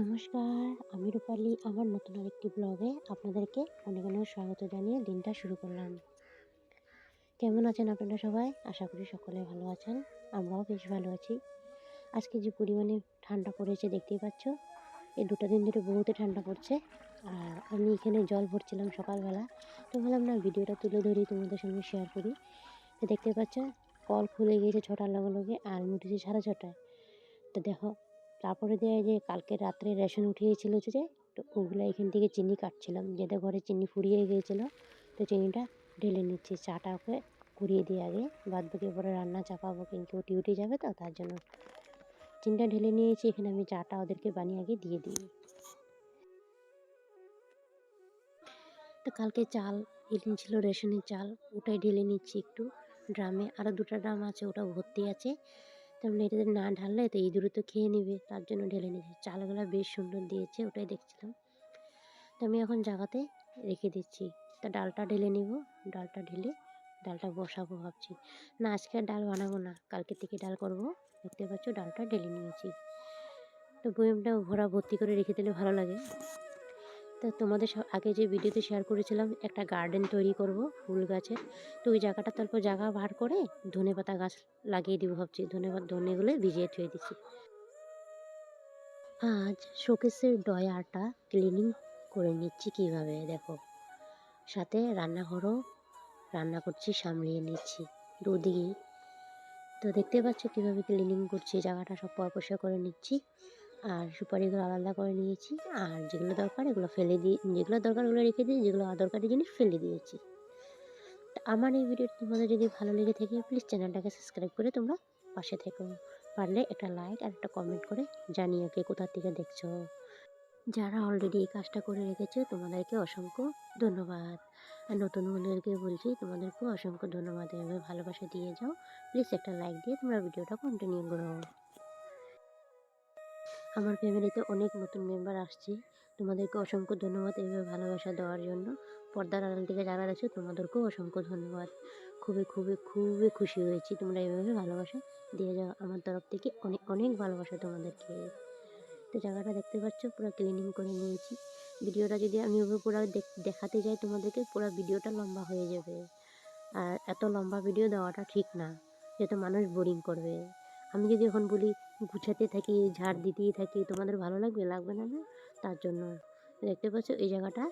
নমস্কার, আমি রূপালি, আমার নতুন আরেকটি ব্লগে আপনাদেরকে অনেক অনেক স্বাগত জানিয়ে দিনটা শুরু করলাম। কেমন আছেন আপনারা সবাই? আশা করি সকলে ভালো আছেন, আমরাও বেশ ভালো আছি। আজকে যে পরিমাণে ঠান্ডা পড়েছে দেখতেই পাচ্ছ, এই দুটো দিন ধরে বহুত ঠান্ডা পড়ছে, আর আমি এখানে জল ভরছিলাম সকালবেলা, তো ভাবলাম না ভিডিওটা তুলে ধরি তোমাদের সঙ্গে শেয়ার করি। দেখতে পাচ্ছ, কল খুলে গিয়েছে ছটার লগে লগে, আর উঠেছি সাড়ে ছটায়। তো দেখো তারপরে দিয়ে যে কালকে রাত্রে রেশন উঠিয়েছিল যে, তো ওগুলো এখান থেকে চিনি কাটছিলাম। যেটা ঘরে চিনি ফুরিয়ে গিয়েছিল, তো চিনিটা ঢেলে নিচ্ছি। চাটা ওকে কুড়িয়ে দিয়ে আগে বাদ বাকি পরে রান্না চাপাবো কিন্তু ডিউটি যাবে তো, তার জন্য চিনিটা ঢেলে নিয়েছি। এখানে আমি চাটা ওদেরকে বানিয়ে আগে দিয়ে দিই। তো কালকে চাল এলিন ছিল রেশনের চাল, ওটাই ঢেলে নিচ্ছি একটু। ড্রামে আরও দুটো ড্রাম আছে ওটা ভর্তি আছে। তেমন এটা না ঢাললে তো ইঁদুরে তো খেয়ে নেবে, তার জন্য ঢেলে নিয়েছি। চালগুলো বেশ সুন্দর দিয়েছে, ওটাই দেখছিলাম। তো আমি এখন জায়গাতে রেখে দিচ্ছি। তা ডালটা ঢেলে নিব, ডালটা ঢেলে ডালটা বসাবো ভাবছি। না, আজকে ডাল বানাবো না, কালকে থেকে ডাল করব। দেখতে পাচ্ছ, ডালটা ঢেলে নিয়েছি। তো বয়মটা ভরা ভর্তি করে রেখে দিলে ভালো লাগে। তো তোমাদের আগে যে ভিডিওতে শেয়ার করেছিলাম, একটা গার্ডেন তৈরি করব, ফুল গাছের। তো ওই জায়গাটা তারপর জায়গা বার করে ধনে পাতা গাছ লাগিয়ে দিব ভাবছি। ধনে ধনেগুলো ভিজিয়ে থুয়ে দিচ্ছি। আজ শোকেসের ডয়ারটা ক্লিনিং করে নিচ্ছি কীভাবে, দেখো। সাথে রান্নাঘরও রান্না করছি, সামলিয়ে নিচ্ছি। দুদিকে তো দেখতে পাচ্ছ কীভাবে ক্লিনিং করছি, জায়গাটা সব পরিষ্কার করে নিচ্ছি। আর সুপারিগুলো আলাদা করে নিয়েছি। আর যেগুলো দরকার এগুলো ফেলে দিয়ে, যেগুলো দরকার ওগুলো রেখে দিই যেগুলো অদরকারি জিনিস ফেলে দিয়েছি। আমার এই ভিডিওটি তোমাদের যদি ভালো লেগে থাকে প্লিজ চ্যানেলটাকে সাবস্ক্রাইব করে তোমরা পাশে থেকো। পারলে একটা লাইক আর একটা কমেন্ট করে জানিও কে কোথা থেকে দেখছ। যারা অলরেডি এই কাজটা করে রেখেছো, তোমাদেরকে অসংখ্য ধন্যবাদ। আর নতুন বন্ধুদেরকে বলছি, তোমাদেরকেও অসংখ্য ধন্যবাদ। এভাবে ভালোবাসা দিয়ে যাও প্লিজ একটা লাইক দিয়ে তোমরা ভিডিওটা কন্টিনিউ করো। আমার ফ্যামিলিতে অনেক নতুন মেম্বার আসছে। তোমাদেরকে অসংখ্য ধন্যবাদ এইভাবে ভালোবাসা দেওয়ার জন্য। পর্দার আড়াল থেকে যারা আছে তোমাদেরকেও অসংখ্য ধন্যবাদ। খুবই খুবই খুবই খুশি হয়েছি তোমরা এইভাবে ভালোবাসা দিয়ে যাও। আমার তরফ থেকে অনেক অনেক ভালোবাসা তোমাদেরকে। তো জায়গাটা দেখতে পাচ্ছ, পুরো ক্লিনিং করে নিয়েছি। ভিডিওটা যদি আমি পুরো দেখাতে যাই তোমাদেরকে, পুরো ভিডিওটা লম্বা হয়ে যাবে। আর এত লম্বা ভিডিও দেওয়াটা ঠিক না, যেহেতু মানুষ বোরিং করবে। আমি যদি এখন বলি গুছাতে থাকি, ঝাড় দিতেই থাকি, তোমাদের ভালো লাগবে? লাগবে না না তার জন্য। দেখতে পাচ্ছ, এই জায়গাটা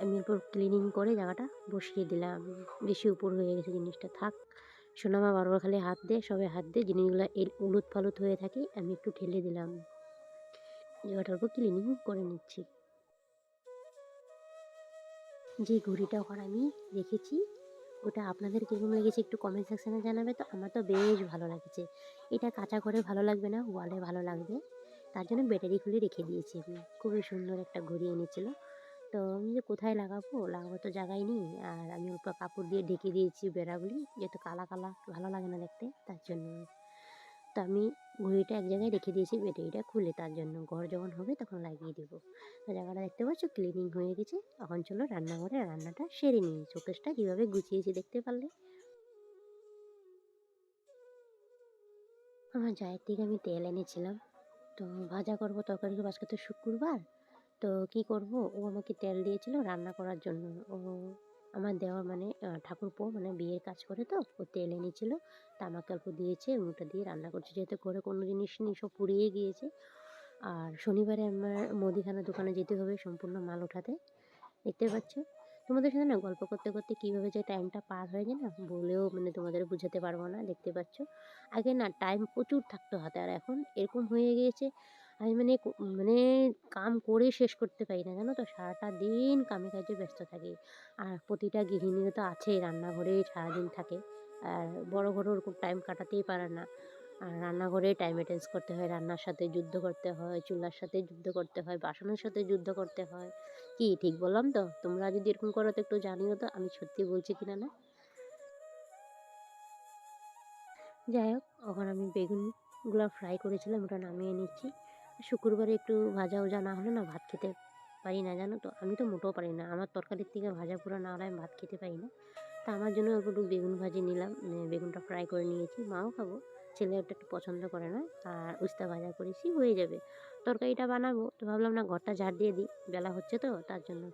আমি এরপর ক্লিনিং করে জায়গাটা বসিয়ে দিলাম। বেশি উপর হয়ে গেছে জিনিসটা। থাক, সোনামা বারবার খালি হাত দিয়ে সবে হাত দিয়ে জিনিসগুলো এর উলুত পালুত হয়ে থাকে, আমি একটু ঠেলে দিলাম। জায়গাটার উপর ক্লিনিং করে নিচ্ছি। যে ঘড়িটা ওখানে আমি রেখেছি ওটা আপনাদের কীরকম লেগেছে একটু কমেন্ট সেকশানে জানাবে, তো আমার তো বেশ ভালো লাগছে। এটা কাঁচা ঘরে ভালো লাগবে না ওয়ালে ভালো লাগবে। তার জন্য ব্যাটারি খুলে রেখে দিয়েছি আমি। খুবই সুন্দর একটা ঘুরিয়ে এনেছিল। তো আমি যে কোথায় লাগাবো? লাগাবো তো জায়গায় নেই। আর আমি অল্প কাপড় দিয়ে ঢেকে দিয়েছি বেড়াগুলি, যেহেতু কালা কালা, ভালো লাগে না দেখতে, তার জন্য তো আমি ঘড়িটা এক জায়গায় রেখে দিয়েছি, ব্যাটারিটা খুলে তার জন্য। ঘর যখন হবে তখন লাগিয়ে দেবো। তো জায়গাটা দেখতে পাচ্ছ? ক্লিনিং হয়ে গেছে। এখন চলো রান্নাঘরে রান্নাটা সেরে নিই। শোকেসটা কীভাবে গুছিয়েছি দেখতে পারলে? আমার জায়ের থেকে আমি তেল এনেছিলাম। তো ভাজা করব তরকারি আজকে তো শুক্রবার। তো কি করব? ও আমাকে তেল দিয়েছিল রান্না করার জন্য। ও আমার দেওয়ার মানে ঠাকুরপো মানে বিয়ের কাজ করে তো, ও তেল এনেছিল। তা আমাকে অল্প দিয়েছে, ওটা দিয়ে রান্না করছে। যেহেতু ঘরে কোনো জিনিস নেই, সব পুড়িয়ে গিয়েছে। আর শনিবারে আমার মুদিখানা দোকানে যেতে হবে সম্পূর্ণ মাল ওঠাতে। দেখতে পাচ্ছ? তোমাদের সাথে না গল্প করতে করতে কীভাবে যে টাইমটা পার হয়ে যায় না, বলেও মানে তোমাদের বুঝাতে পারব না। দেখতে পাচ্ছ? আগে না টাইম প্রচুর থাকতো হাতে, আর এখন এরকম হয়ে গিয়েছে আমি মানে মানে কাম করে শেষ করতে পারি না, জানো তো? সারাটা দিন কামে কাজে ব্যস্ত থাকি। আর প্রতিটা গৃহিণীও তো আছেই রান্নাঘরে সারাদিন থাকে। আর বড় ঘরে ওরকম টাইম কাটাতেই পারে না। আর রান্নাঘরে টাইম অ্যাটেন্স করতে হয়, রান্নার সাথে যুদ্ধ করতে হয়, চুলার সাথে যুদ্ধ করতে হয়, বাসনের সাথে যুদ্ধ করতে হয়। কি, ঠিক বললাম তো? তোমরা যদি এরকম করো তো একটু জানিও তো, আমি সত্যি বলছি কিনা না? যাই হোক ওখানে আমি বেগুনগুলো ফ্রাই করেছিলাম, ওটা নামিয়ে নিচ্ছি। শুক্রবারে একটু ভাজা ওজা না হলে না ভাত খেতে পারি না, জানো তো? আমি তো মোটেও পারি না। আমার তরকারির থেকে ভাজা পুরো না হলে আমি ভাত খেতে পারি না। তা আমার জন্য একটু বেগুন ভাজি নিলাম বেগুনটা ফ্রাই করে নিয়েছি। মাও খাব, ছেলে ওটা একটু পছন্দ করে না, আর উস্তা ভাজা করেছি, হয়ে যাবে। তরকারিটা বানাবো, তো ভাবলাম না ঘরটা ঝাড় দিয়ে দিই, বেলা হচ্ছে তো, তার জন্য।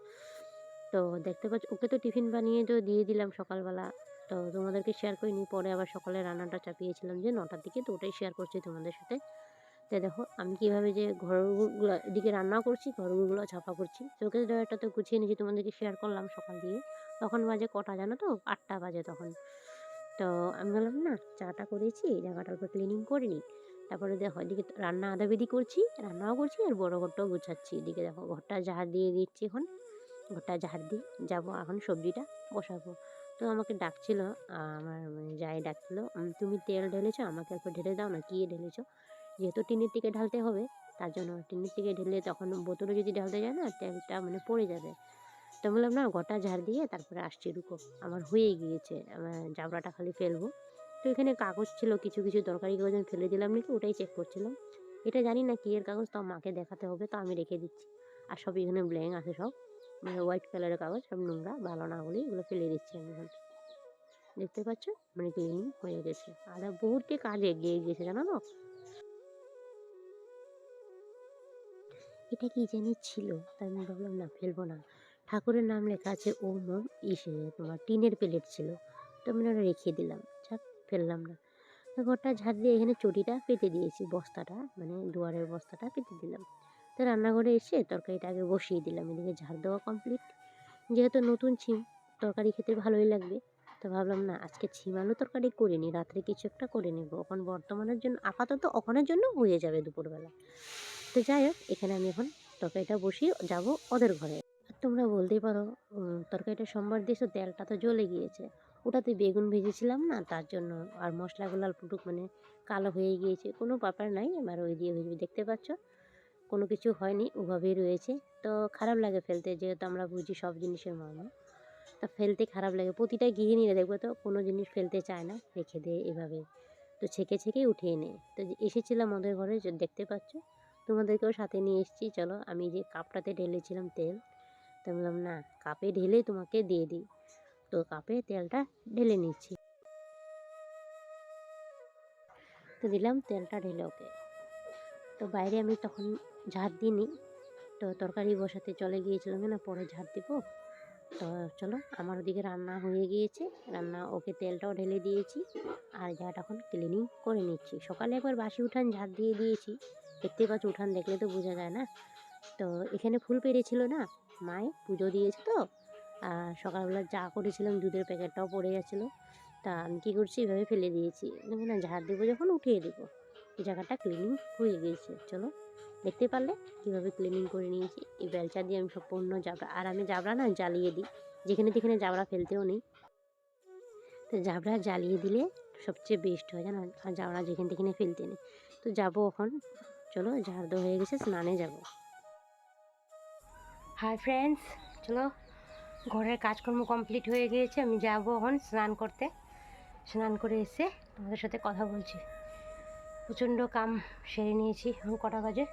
তো দেখতে পাচ্ছ, ওকে তো টিফিন বানিয়ে তো দিয়ে দিলাম সকালবেলা। তো তোমাদেরকে শেয়ার করিনি, পরে আবার সকালে রান্নাটা চাপিয়েছিলাম যে নটার দিকে, তো ওটাই শেয়ার করছি তোমাদের সাথে। তো দেখো, আমি কীভাবে যে ঘরগুলো, এদিকে রান্না করছি, ঘরগুলো ছাপা করছি। চোখে ড্রয়ারটা তো গুছিয়ে নিয়েছি, তোমাদেরকে শেয়ার করলাম সকাল দিয়ে। তখন বাজে কটা জানো তো? আটটা বাজে তখন। তো আমি বললাম, না, চাটা করেছি জায়গাটার উপর ক্লিনিং করে নিই। তারপরে দেখো, এদিকে রান্না আদাবেদি করছি, রান্নাও করছি, আর বড়ো ঘরটাও গুছাচ্ছি। এদিকে দেখো, ঘরটা ঝাড় দিয়ে দিচ্ছি এখন। ঘরটা ঝাড় দিয়ে যাব এখন সবজিটা বসাবো। তো আমাকে ডাকছিল, আমার মানে যাই ডাকছিল তুমি তেল ঢেলেছো, আমাকে একটু ঢেলে দাও না, কী ঢেলেছো? যেহেতু টিনের থেকে ঢালতে হবে, তার জন্য টিনের থেকে ঢেলে তখন বোতলে যদি ঢালতে যায় না, তেলটা মানে পড়ে যাবে। তো বললাম, না, গোটা ঝাড় দিয়ে তারপরে আসছি, রুকো। আমার হয়ে গিয়েছে, আমার জাবড়াটা খালি ফেলব। তো এখানে কাগজ ছিল, কিছু কিছু দরকারি কাগজ আমি ফেলে দিলাম নাকি ওটাই চেক করছিলাম। এটা জানি না কি এর কাগজ, তো মাকে দেখাতে হবে, তো আমি রেখে দিচ্ছি। আর সব এখানে ব্ল্যাঙ্ক আছে সব মানে হোয়াইট কালারের কাগজ, সব নোংরা, ভালো না এগুলো ফেলে দিচ্ছি আমি এখন। দেখতে পাচ্ছ? মানে ক্লিনিং হয়ে গেছে। আর বহুতটি কাজ এগিয়ে গিয়েছে, জানো তো? এটা কি জানি ছিল? তাই আমি ভাবলাম, না, ফেলব না। ঠাকুরের নাম লেখা আছে ও ওম, ইসে। তোমার টিনের প্লেট ছিল। তো আমি ওটা রেখে দিলাম। যাক, ফেললাম না। ঘরটা ঝাড় দিয়ে এখানে চটিটা পেতে দিয়েছি, বস্তাটা মানে দুয়ারের বস্তাটা পেতে দিলাম। তো রান্নাঘরে এসে তরকারিটা আগে বসিয়ে দিলাম, এদিকে ঝাড় দেওয়া কমপ্লিট যেহেতু নতুন ছিম, তরকারি খেতে ভালোই লাগবে। তো ভাবলাম, না, আজকে ছিম আলু তরকারি করে নিই রাত্রে কিছু একটা করে নেব। এখন বর্তমানের জন্য, আপাতত ওখানের জন্য হয়ে যাবে দুপুরবেলা। তো যাই হোক, এখানে আমি এখন তরকারিটা বসিয়ে যাব ওদের ঘরে। তোমরা বলতেই পারো তরকারিটা সোমবার দিয়েছ তেলটা তো জ্বলে গিয়েছে। ওটাতে বেগুন ভেজেছিলাম না, তার জন্য আর মশলাগুলো অল্প মানে কালো হয়ে গিয়েছে, কোনো ব্যাপার নাই। এবার ওই দিয়ে ভেজবে দেখতে পাচ্ছ, কোনো কিছু হয়নি, ওভাবেই রয়েছে। তো খারাপ লাগে ফেলতে, যেহেতু আমরা বুঝি সব জিনিসের মর্ম। তা ফেলতে খারাপ লাগে, প্রতিটা গৃহিণীরা দেখব তো, কোনো জিনিস ফেলতে চায় না, রেখে দেয় এভাবে। তো ছেঁকে ছেঁকে উঠিয়ে নেয়। তো এসেছিলাম ওদের ঘরে দেখতে পাচ্ছ তোমাদেরকেও সাথে নিয়ে এসেছি। চলো আমি যে কাপটাতে ঢেলেছিলাম তেল, তো বললাম, না, কাপে ঢেলে তোমাকে দিয়ে দিই। তো কাপে তেলটা ঢেলে নিচ্ছি তো দিলাম, তেলটা ঢেলে, ওকে। তো বাইরে আমি তখন ঝাড় দিইনি। তো তরকারি বসাতে চলে গিয়েছিলাম না পরে ঝাড় দিব। তো চলো, আমার ওদিকে রান্না হয়ে গিয়েছে। রান্না, ওকে তেলটাও ঢেলে দিয়েছি। আর ঝাড় এখন ক্লিনিং করে নিচ্ছি। সকালে একবার বাসি উঠান ঝাড় দিয়ে দিয়েছি। দেখতে পাচ্ছ উঠান দেখলে তো বোঝা যায় না। তো এখানে ফুল পেরেছিল না? মায়ে পুজো দিয়েছে তো। আর সকালবেলা চা করেছিলাম দুধের প্যাকেটটাও পড়ে গেছিল। তা আমি কী করছি? এভাবে ফেলে দিয়েছি। না, ঝাড় দেবো যখন, উঠিয়ে দেবো। এই জায়গাটা ক্লিনিং হয়ে গিয়েছে চলো, দেখতে পারলে কীভাবে ক্লিনিং করে নিয়েছি। এই বেলচা দিয়ে আমি সম্পূর্ণ জাবড়া, আর আমি জাবড়া না, জ্বালিয়ে দিই। যেখানে যেখানে জাবড়া ফেলতেও নেই। তো জাবড়া জ্বালিয়ে দিলে সবচেয়ে বেস্ট হয় জানো? আর জাবড়া যেখানে যেখানে ফেলতে নেই। তো যাব এখন। চলো ঝাড় দেওয়া হয়ে গেছে, স্নানে যাব। হাই ফ্রেন্ডস চলো, ঘরের কাজকর্ম কমপ্লিট হয়ে গিয়েছে, আমি যাব এখন স্নান করতে। স্নান করে এসে তোমাদের সাথে কথা বলছি। প্রচণ্ড কাম সেরে নিয়েছি এখন কটা বাজে।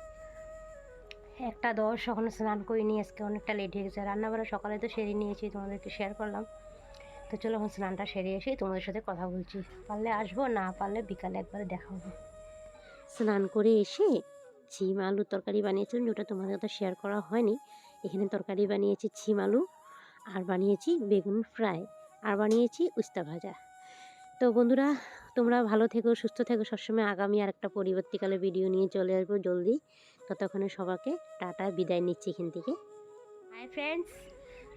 একটা দশ, এখন স্নান করিনি, আজকে অনেকটা লেট হয়ে গেছে। রান্নাবাড়া সকালে তো সেরে নিয়েছি, তোমাদেরকে শেয়ার করলাম। তো চলো এখন স্নানটা সেরে এসে তোমাদের সাথে কথা বলছি। পারলে আসব, না পারলে বিকালে একবারে দেখা হবে। স্নান করে এসে ছিম আলু তরকারি বানিয়েছিলাম যেটা তোমাদের সাথে শেয়ার করা হয়নি। এখানে তরকারি বানিয়েছি ছিম আলু, আর বানিয়েছি বেগুন ফ্রাই আর বানিয়েছি উস্তা ভাজা। তো বন্ধুরা, তোমরা ভালো থেকো, সুস্থ থেকো, সবসময় আগামী আর একটা পরিবর্তীকালে ভিডিও নিয়ে চলে আসব জলদি। ততক্ষণে সবাইকে টাটা, বিদায় নিচ্ছি এখান থেকে। হাই ফ্রেন্ডস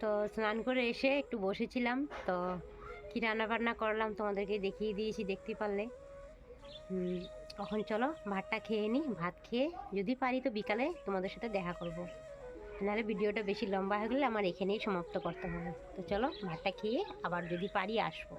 তো স্নান করে এসে একটু বসেছিলাম, তো কী রান্না বান্না করলাম তোমাদেরকে দেখিয়ে দিয়েছি দেখতে পারলে। এখন চলো ভাতটা খেয়ে নিই ভাত খেয়ে যদি পারি তো বিকালে তোমাদের সাথে দেখা করব। নাহলে ভিডিওটা বেশি লম্বা হয়ে গেলে আমার এখানেই সমাপ্ত করতে হবে তো চলো ভাতটা খেয়ে আবার যদি পারি আসব